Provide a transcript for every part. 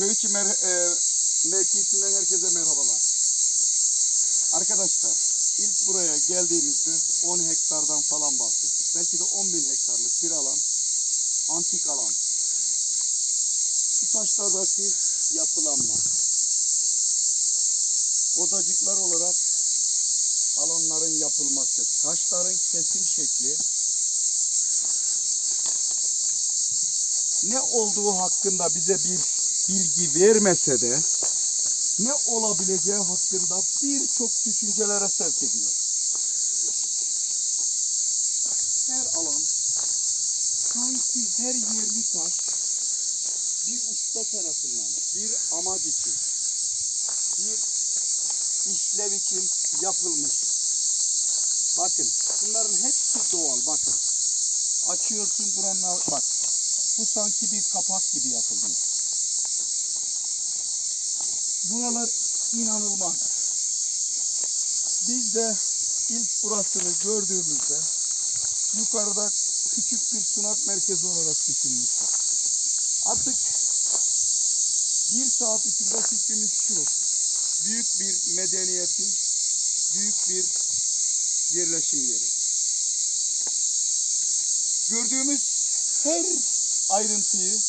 Köy içi mer e, mevkisinden herkese merhabalar. Arkadaşlar ilk buraya geldiğimizde 10 hektardan falan bahsettik. Belki de 10 bin hektarlık bir alan. Antik alan. Şu taşlardaki yapılanma. Odacıklar olarak alanların yapılması, taşların kesim şekli, ne olduğu hakkında bize bir bilgi vermese de ne olabileceği hakkında birçok düşüncelere sevk ediyor. Her alan sanki her yerli taş bir usta tarafından bir amaç için bir işlev için yapılmış. Bakın bunların hepsi doğal bakın. Açıyorsun buranın bak bu sanki bir kapak gibi yapılmış. Buralar inanılmaz. Biz de ilk burasını gördüğümüzde yukarıda küçük bir sunak merkezi olarak düşünmüştük. Artık bir saat içinde fikrimiz şu. Büyük bir medeniyetin, büyük bir yerleşim yeri. Gördüğümüz her ayrıntıyı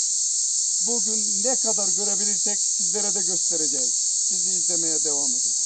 bugün ne kadar görebilirsek sizlere de göstereceğiz. Bizi izlemeye devam edin.